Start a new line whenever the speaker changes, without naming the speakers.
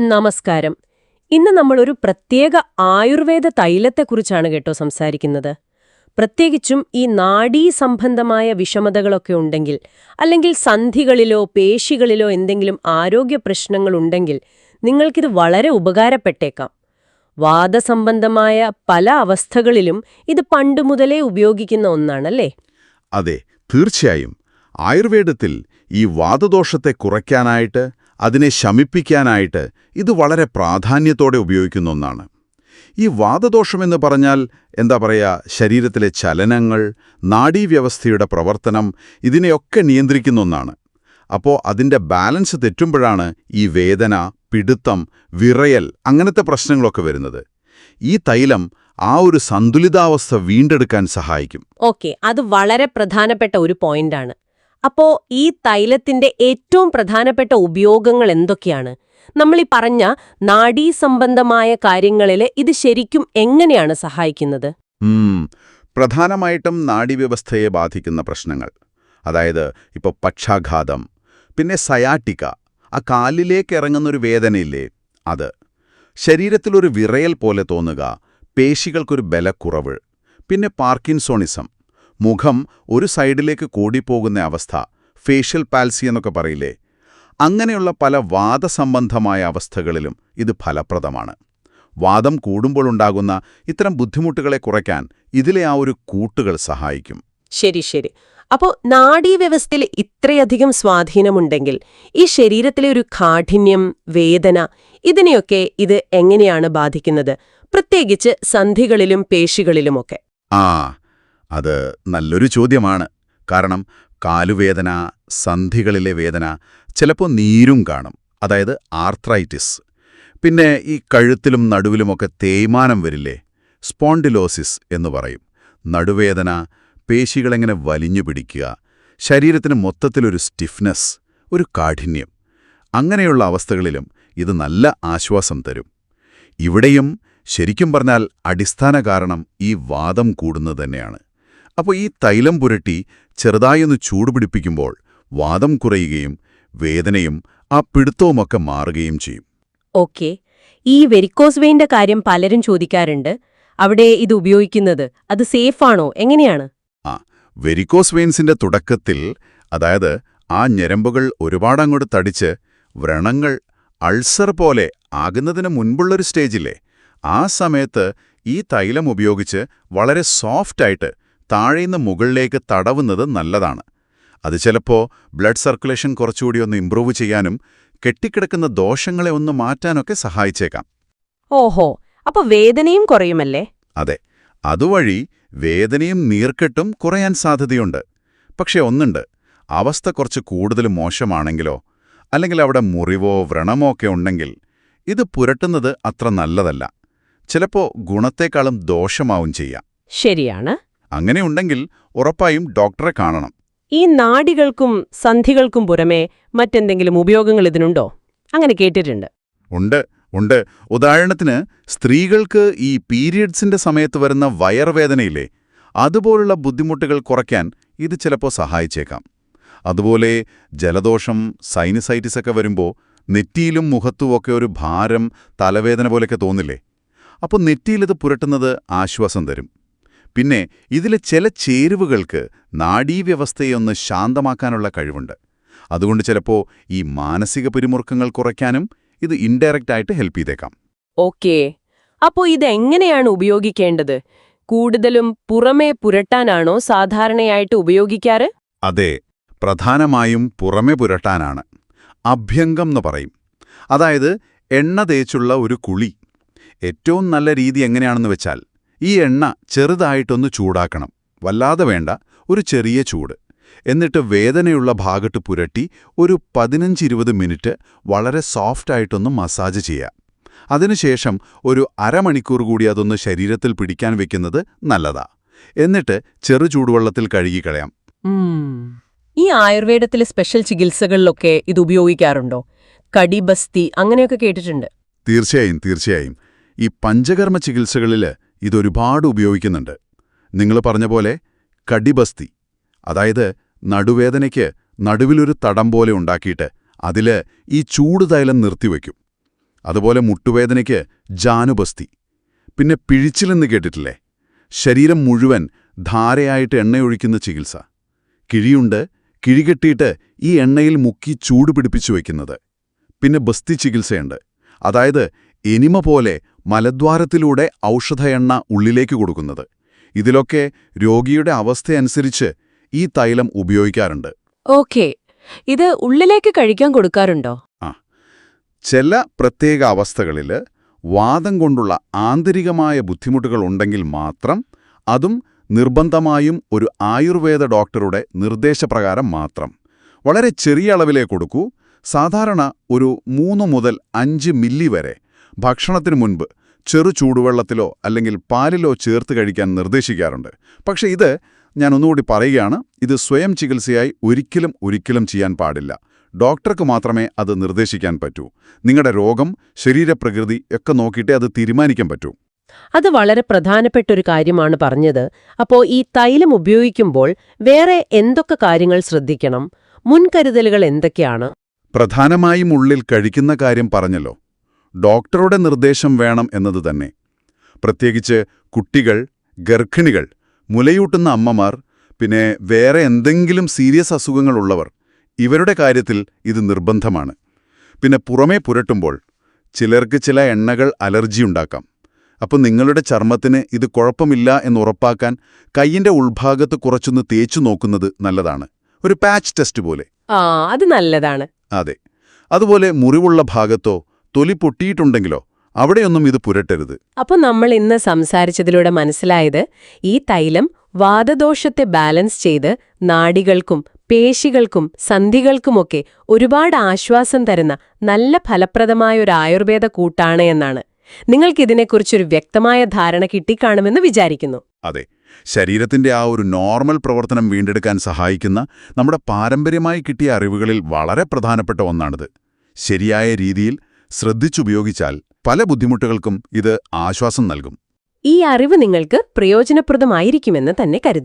നമസ്കാരം. ഇന്ന് നമ്മൾ ഒരു പ്രത്യേക ആയുർവേദ തൈലത്തെക്കുറിച്ചാണ് കേട്ടോ സംസാരിക്കുന്നത്. പ്രത്യേകിച്ചും ഈ നാഡീ സംബന്ധമായ വിഷമതകളൊക്കെ ഉണ്ടെങ്കിൽ അല്ലെങ്കിൽ സന്ധികളിലോ പേശികളിലോ എന്തെങ്കിലും ആരോഗ്യ പ്രശ്നങ്ങളുണ്ടെങ്കിൽ നിങ്ങൾക്കിത് വളരെ ഉപകാരപ്പെട്ടേക്കാം. വാദസംബന്ധമായ പല അവസ്ഥകളിലും ഇത് പണ്ടുമുതലേ ഉപയോഗിക്കുന്ന ഒന്നാണല്ലേ?
അതെ തീർച്ചയായും. ആയുർവേദത്തിൽ ഈ വാദദോഷത്തെ കുറയ്ക്കാനായിട്ട് അതിനെ ശമിപ്പിക്കാനായിട്ട് ഇത് വളരെ പ്രാധാന്യത്തോടെ ഉപയോഗിക്കുന്ന ഒന്നാണ്. ഈ വാദദോഷമെന്ന് പറഞ്ഞാൽ എന്താ പറയുക ശരീരത്തിലെ ചലനങ്ങൾ നാഡീവ്യവസ്ഥയുടെ പ്രവർത്തനം ഇതിനെയൊക്കെ നിയന്ത്രിക്കുന്ന ഒന്നാണ്. അപ്പോൾ അതിന്റെ ബാലൻസ് തെറ്റുമ്പോഴാണ് ഈ വേദന പിടുത്തം വിറയൽ അങ്ങനത്തെ പ്രശ്നങ്ങളൊക്കെ വരുന്നത്. ഈ തൈലം ആ ഒരു സന്തുലിതാവസ്ഥ വീണ്ടെടുക്കാൻ സഹായിക്കും.
ഓക്കെ അത് വളരെ പ്രധാനപ്പെട്ട ഒരു പോയിന്റാണ്. അപ്പോ ഈ തൈലത്തിന്റെ ഏറ്റവും പ്രധാനപ്പെട്ട ഉപയോഗങ്ങൾ എന്തൊക്കെയാണ്? നമ്മൾ ഈ പറഞ്ഞ നാഡീ സംബന്ധമായ കാര്യങ്ങളിൽ ഇത് ശരിക്കും എങ്ങനെയാണ് സഹായിക്കുന്നത്?
പ്രധാനമായിട്ടും നാഡീവ്യവസ്ഥയെ ബാധിക്കുന്ന പ്രശ്നങ്ങൾ. അതായത് ഇപ്പോൾ പക്ഷാഘാതം പിന്നെ സയാട്ടിക്ക ആ കാലിലേക്ക് ഇറങ്ങുന്നൊരു വേദനയില്ലേ? അത്. ശരീരത്തിലൊരു വിറയൽ പോലെ തോന്നുക പേശികൾക്കൊരു ബലക്കുറവ് പിന്നെ പാർക്കിൻസോണിസം മുഖം ഒരു സൈഡിലേക്ക് കൂടിപ്പോകുന്ന അവസ്ഥ ഫേഷ്യൽ പാൽസി എന്നൊക്കെ പറയില്ലേ? അങ്ങനെയുള്ള പല വാദസംബന്ധമായ അവസ്ഥകളിലും ഇത് ഫലപ്രദമാണ്. വാദം കൂടുമ്പോഴുണ്ടാകുന്ന ഇത്തരം ബുദ്ധിമുട്ടുകളെ കുറയ്ക്കാൻ ഇതിലെ ആ ഒരു കൂട്ടുകൾ സഹായിക്കും.
ശരി ശരി. അപ്പോ നാഡീവ്യവസ്ഥയിൽ ഇത്രയധികം സ്വാധീനമുണ്ടെങ്കിൽ ഈ ശരീരത്തിലെ ഒരു കാഠിന്യം വേദന ഇതിനെയൊക്കെ ഇത് എങ്ങനെയാണ് ബാധിക്കുന്നത്? പ്രത്യേകിച്ച് സന്ധികളിലും പേശികളിലുമൊക്കെ.
ആ അത് നല്ലൊരു ചോദ്യമാണ്. കാരണം കാലുവേദന സന്ധികളിലെ വേദന ചിലപ്പോൾ നീരും കാണും. അതായത് ആർത്രൈറ്റിസ്. പിന്നെ ഈ കഴുത്തിലും നടുവിലുമൊക്കെ തേയ്മാനം വരില്ലേ? സ്പോണ്ടിലോസിസ് എന്ന് പറയും. നടുവേദന പേശികളെങ്ങനെ വലിഞ്ഞു പിടിക്കുക ശരീരത്തിന് മൊത്തത്തിലൊരു സ്റ്റിഫ്നെസ് ഒരു കാഠിന്യം. അങ്ങനെയുള്ള അവസ്ഥകളിലും ഇത് നല്ല ആശ്വാസം തരും. ഇവിടെയും ശരിക്കും പറഞ്ഞാൽ അടിസ്ഥാന കാരണം ഈ വാദം കൂടുന്നത് തന്നെയാണ്. അപ്പോൾ ഈ തൈലം പുരട്ടി ചെറുതായൊന്ന് ചൂടുപിടിപ്പിക്കുമ്പോൾ വാദം കുറയുകയും വേദനയും ആ പിടുത്തവുമൊക്കെ മാറുകയും ചെയ്യും.
ഓക്കെ. ഈ വെരിക്കോസ് വെയിന്റെ കാര്യം പലരും ചോദിക്കാറുണ്ട്. അവിടെ ഇത് ഉപയോഗിക്കുന്നത് അത് സേഫാണോ? എങ്ങനെയാണ്?
ആ വെരിക്കോസ് വെയിൻസിന്റെ തുടക്കത്തിൽ അതായത് ആ ഞരമ്പുകൾ ഒരുപാടങ്ങോട്ട് തടിച്ച് വ്രണങ്ങൾ അൾസർ പോലെ ആകുന്നതിന് മുൻപുള്ളൊരു സ്റ്റേജില്ലേ ആ സമയത്ത് ഈ തൈലം ഉപയോഗിച്ച് വളരെ സോഫ്റ്റായിട്ട് താഴേന്ന് മുകളിലേക്ക് തടവുന്നത് നല്ലതാണ്. അത് ചിലപ്പോൾ ബ്ലഡ് സർക്കുലേഷൻ കുറച്ചുകൂടി ഒന്ന് ഇംപ്രൂവ് ചെയ്യാനും കെട്ടിക്കിടക്കുന്ന ദോഷങ്ങളെ ഒന്ന് മാറ്റാനൊക്കെ സഹായിച്ചേക്കാം.
ഓഹോ അപ്പൊ വേദനയും കുറയുമല്ലേ?
അതെ അതുവഴി വേദനയും നീർക്കെട്ടും കുറയാൻ സാധ്യതയുണ്ട്. പക്ഷേ ഒന്നുണ്ട് അവസ്ഥ കുറച്ച് കൂടുതൽ മോശമാണെങ്കിലോ അല്ലെങ്കിൽ അവിടെ മുറിവോ വ്രണമോ ഒക്കെ ഉണ്ടെങ്കിൽ ഇത് പുരട്ടുന്നത് അത്ര നല്ലതല്ല. ചിലപ്പോ ഗുണത്തെക്കാളും ദോഷമാവും ചെയ്യാം.
ശരിയാണ്.
അങ്ങനെയുണ്ടെങ്കിൽ ഉറപ്പായും ഡോക്ടറെ കാണണം.
ഈ നാടികൾക്കും സന്ധികൾക്കും പുറമേ മറ്റെന്തെങ്കിലും ഉപയോഗങ്ങൾ ഇതിനുണ്ടോ? അങ്ങനെ കേട്ടിട്ടുണ്ട്.
ഉണ്ട് ഉണ്ട്. ഉദാഹരണത്തിന് സ്ത്രീകൾക്ക് ഈ പീരിയഡ്സിന്റെ സമയത്ത് വരുന്ന വയർവേദനയില്ലേ അതുപോലുള്ള ബുദ്ധിമുട്ടുകൾ കുറയ്ക്കാൻ ഇത് ചിലപ്പോൾ സഹായിച്ചേക്കാം. അതുപോലെ ജലദോഷം സൈനസൈറ്റിസ് ഒക്കെ വരുമ്പോൾ നെറ്റിയിലും മുഖത്തുമൊക്കെ ഒരു ഭാരം തലവേദന പോലെയൊക്കെ തോന്നില്ലേ? അപ്പോൾ നെറ്റിയിലിത് പുരട്ടുന്നത് ആശ്വാസം തരും. പിന്നെ ഇതിലെ ചില ചേരുവകൾക്ക് നാഡീവ്യവസ്ഥയൊന്ന് ശാന്തമാക്കാനുള്ള കഴിവുണ്ട്. അതുകൊണ്ട് ചിലപ്പോൾ ഈ മാനസിക പിരിമുറുക്കങ്ങൾ കുറയ്ക്കാനും ഇത് ഇൻഡയറക്റ്റ് ആയിട്ട് ഹെൽപ്പ് ചെയ്തേക്കാം.
ഓക്കേ. അപ്പോ ഇതെങ്ങനെയാണ് ഉപയോഗിക്കേണ്ടത്? കൂടുതലും പുറമേ പുരട്ടാനാണോ സാധാരണയായിട്ട് ഉപയോഗിക്കാറ്?
അതെ പ്രധാനമായും പുറമെ പുരട്ടാനാണ്. അഭ്യംഗം എന്ന് പറയും. അതായത് എണ്ണ തേച്ചുള്ള ഒരു കുളി. ഏറ്റവും നല്ല രീതി എങ്ങനെയാണെന്ന് വെച്ചാൽ ഈ എണ്ണ ചെറുതായിട്ടൊന്ന് ചൂടാക്കണം. വല്ലാതെ വേണ്ട ഒരു ചെറിയ ചൂട്. എന്നിട്ട് വേദനയുള്ള ഭാഗത്ത് പുരട്ടി ഒരു പതിനഞ്ചിരുപത് മിനിറ്റ് വളരെ സോഫ്റ്റായിട്ടൊന്ന് മസാജ് ചെയ്യാം. അതിനുശേഷം ഒരു അരമണിക്കൂർ കൂടി അതൊന്ന് ശരീരത്തിൽ പിടിക്കാൻ വെക്കുന്നത് നല്ലതാ. എന്നിട്ട് ചെറു ചൂടുവെള്ളത്തിൽ കഴുകിക്കളയാം
ഈ ആയുർവേദത്തിലെ സ്പെഷ്യൽ ചികിത്സകളിലൊക്കെ ഇത് ഉപയോഗിക്കാറുണ്ടോ? കടിബസ്തി അങ്ങനെയൊക്കെ കേട്ടിട്ടുണ്ട്.
തീർച്ചയായും തീർച്ചയായും. ഈ പഞ്ചകർമ്മ ചികിത്സകളിൽ ഇതൊരുപാട് ഉപയോഗിക്കുന്നുണ്ട്. നിങ്ങൾ പറഞ്ഞ പോലെ കടിബസ്തി അതായത് നടുവേദനയ്ക്ക് നടുവിലൊരു തടം പോലെ ഉണ്ടാക്കിയിട്ട് അതിൽ ഈ ചൂട് തൈലം നിർത്തിവെക്കും അതുപോലെ മുട്ടുവേദനയ്ക്ക് ജാനുബസ്തി. പിന്നെ പിഴിച്ചിലെന്ന് കേട്ടിട്ടില്ലേ? ശരീരം മുഴുവൻ ധാരയായിട്ട് എണ്ണയൊഴിക്കുന്ന ചികിത്സ. കിഴിയുണ്ട് കിഴികെട്ടിയിട്ട് ഈ എണ്ണയിൽ മുക്കി ചൂട് പിടിപ്പിച്ചു വയ്ക്കുന്നത്. പിന്നെ ബസ്തി ചികിത്സയുണ്ട്. അതായത് എനിമ പോലെ മലദ്വാരത്തിലൂടെ ഔഷധ എണ്ണ ഉള്ളിലേക്ക് കൊടുക്കുന്നത്. ഇതിലൊക്കെ രോഗിയുടെ അവസ്ഥയനുസരിച്ച് ഈ തൈലം ഉപയോഗിക്കാറുണ്ട്.
ഓക്കെ. ഇത് ഉള്ളിലേക്ക് കഴിക്കാൻ കൊടുക്കാറുണ്ടോ? ആ.
ചില പ്രത്യേക അവസ്ഥകളിൽ വാദം കൊണ്ടുള്ള ആന്തരികമായ ബുദ്ധിമുട്ടുകൾ ഉണ്ടെങ്കിൽ മാത്രം അതും നിർബന്ധമായും ഒരു ആയുർവേദ ഡോക്ടറുടെ നിർദ്ദേശപ്രകാരം മാത്രം. വളരെ ചെറിയ അളവിലേ കൊടുക്കൂ. സാധാരണ ഒരു മൂന്ന് മുതൽ അഞ്ച് മില്ലി വരെ ഭക്ഷണത്തിന് മുൻപ് ചെറു ചൂടുവെള്ളത്തിലോ അല്ലെങ്കിൽ പാലിലോ ചേർത്ത് കഴിക്കാൻ നിർദ്ദേശിക്കാറുണ്ട്. പക്ഷേ ഇത് ഞാൻ ഒന്നുകൂടി പറയുകയാണ് ഇത് സ്വയം ചികിത്സയായി ഒരിക്കലും ഒരിക്കലും ചെയ്യാൻ പാടില്ല. ഡോക്ടർക്ക് മാത്രമേ അത് നിർദ്ദേശിക്കാൻ പറ്റൂ. നിങ്ങളുടെ രോഗം ശരീരപ്രകൃതി ഒക്കെ നോക്കിയിട്ടേ അത് തീരുമാനിക്കാൻ പറ്റൂ.
അത് വളരെ പ്രധാനപ്പെട്ട ഒരു കാര്യമാണ് പറഞ്ഞത്. അപ്പോ ഈ തൈലം ഉപയോഗിക്കുമ്പോൾ വേറെ എന്തൊക്കെ കാര്യങ്ങൾ ശ്രദ്ധിക്കണം? മുൻകരുതലുകൾ എന്തൊക്കെയാണ്?
പ്രധാനമായും ഉള്ളിൽ കഴിക്കുന്ന കാര്യം പറഞ്ഞല്ലോ. ഡോക്ടറുടെ നിർദ്ദേശം വേണം എന്നത് തന്നെ. പ്രത്യേകിച്ച് കുട്ടികൾ ഗർഭിണികൾ മുലയൂട്ടുന്ന അമ്മമാർ പിന്നെ വേറെ എന്തെങ്കിലും സീരിയസ് അസുഖങ്ങളുള്ളവർ ഇവരുടെ കാര്യത്തിൽ ഇത് നിർബന്ധമാണ്. പിന്നെ പുറമേ പുരട്ടുമ്പോൾ ചിലർക്ക് ചില എണ്ണകൾ അലർജി ഉണ്ടാക്കാം. അപ്പോൾ നിങ്ങളുടെ ചർമ്മത്തിന് ഇത് കുഴപ്പമില്ല എന്ന് ഉറപ്പാക്കാൻ കൈയിന്റെ ഉൾഭാഗത്ത് കുറച്ചൊന്ന് തേച്ചു നോക്കുന്നത് നല്ലതാണ്. ഒരു പാച്ച് ടെസ്റ്റ് പോലെ.
ആ അത് നല്ലതാണ്.
അതെ. അതുപോലെ മുറിവുള്ള ഭാഗത്തോ തൊലി പൊട്ടിയിട്ടുണ്ടെങ്കിലോ അവിടെയൊന്നും ഇത് പുരട്ടരുത്.
അപ്പൊ നമ്മൾ ഇന്ന് സംസാരിച്ചതിലൂടെ മനസ്സിലായത് ഈ തൈലം വാദദോഷത്തെ ബാലൻസ് ചെയ്ത് നാടികൾക്കും പേശികൾക്കും സന്ധികൾക്കുമൊക്കെ ഒരുപാട് ആശ്വാസം തരുന്ന നല്ല ഫലപ്രദമായ ഒരു ആയുർവേദ കൂട്ടാണ് എന്നാണ്. നിങ്ങൾക്കിതിനെക്കുറിച്ചൊരു വ്യക്തമായ ധാരണ കിട്ടിക്കാണുമെന്ന് വിചാരിക്കുന്നു.
അതെ ശരീരത്തിന്റെ ആ ഒരു നോർമൽ പ്രവർത്തനം വീണ്ടെടുക്കാൻ സഹായിക്കുന്ന നമ്മുടെ പാരമ്പര്യമായി കിട്ടിയ അറിവുകളിൽ വളരെ പ്രധാനപ്പെട്ട ഒന്നാണിത്. ശരിയായ രീതിയിൽ ശ്രദ്ധിച്ചുപയോഗിച്ചാൽ പല ബുദ്ധിമുട്ടുകൾക്കും ഇത് ആശ്വാസം നൽകും.
ഈ അറിവ് നിങ്ങൾക്ക് പ്രയോജനപ്രദമായിരിക്കുമെന്ന് തന്നെ കരുതുന്നു.